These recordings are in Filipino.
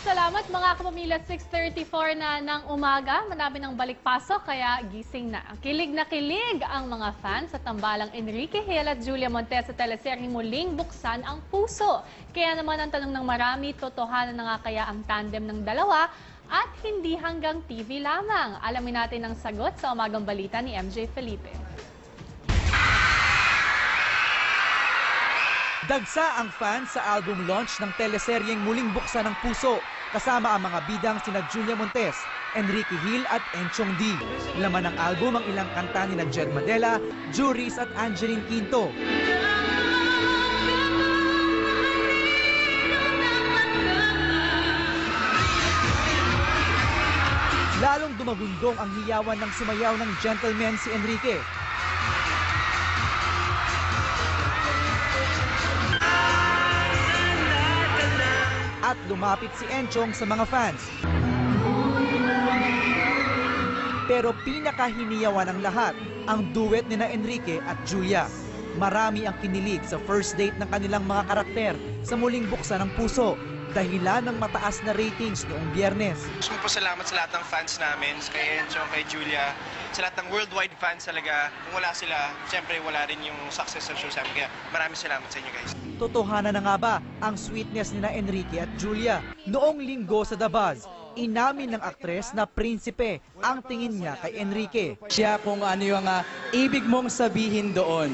salamat mga kapamilya. 6.34 na ng umaga. Manabi ng balikpasok kaya gising na. Kilig na kilig ang mga fans sa tambalang Enrique Hill at Julia Montes sa teleserye muling buksan ang puso. Kaya naman ang tanong ng marami, totohanan na nga kaya ang tandem ng dalawa at hindi hanggang TV lamang. Alamin natin ang sagot sa umagang balita ni MJ Felipe. Dagsa ang fans sa album launch ng teleseryeng Muling Buksan ng Puso kasama ang mga bidang sina Julia Montes, Enrique Hill at Enchong D. Laman ng album ang ilang kanta ni Jed Madela, Juris at Angeline Quinto. Lalong dumagundong ang hiyawan ng sumayaw ng gentleman si Enrique. At lumapit si Enchong sa mga fans. Pero pinakahiniyawan ng lahat ang duet ni na Enrique at Julia. Marami ang kinilig sa first date ng kanilang mga karakter sa muling buksan ng puso dahilan ng mataas na ratings noong biyernes. Gusto ko po salamat sa lahat ng fans namin, kay Encho, kay Julia, sa lahat ng worldwide fans talaga. Kung wala sila, siyempre wala rin yung success ng show sa amin. Kaya maraming salamat sa inyo guys. Totohanan na nga ba ang sweetness ni na Enrique at Julia? Noong linggo sa The Buzz, inamin ng aktres na prinsipe ang tingin niya kay Enrique. siya kung ano yung ah, ibig mong sabihin doon.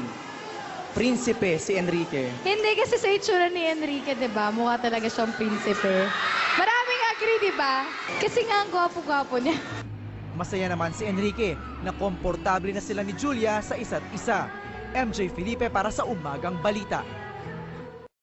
Prinsipe si Enrique. Hindi kasi sa itsura ni Enrique, di ba? Mukha talaga siyang prinsipe. Maraming agree, di ba? Kasi nga ang gwapo-gwapo niya. Masaya naman si Enrique na komportable na sila ni Julia sa isa't isa. MJ Felipe para sa Umagang Balita.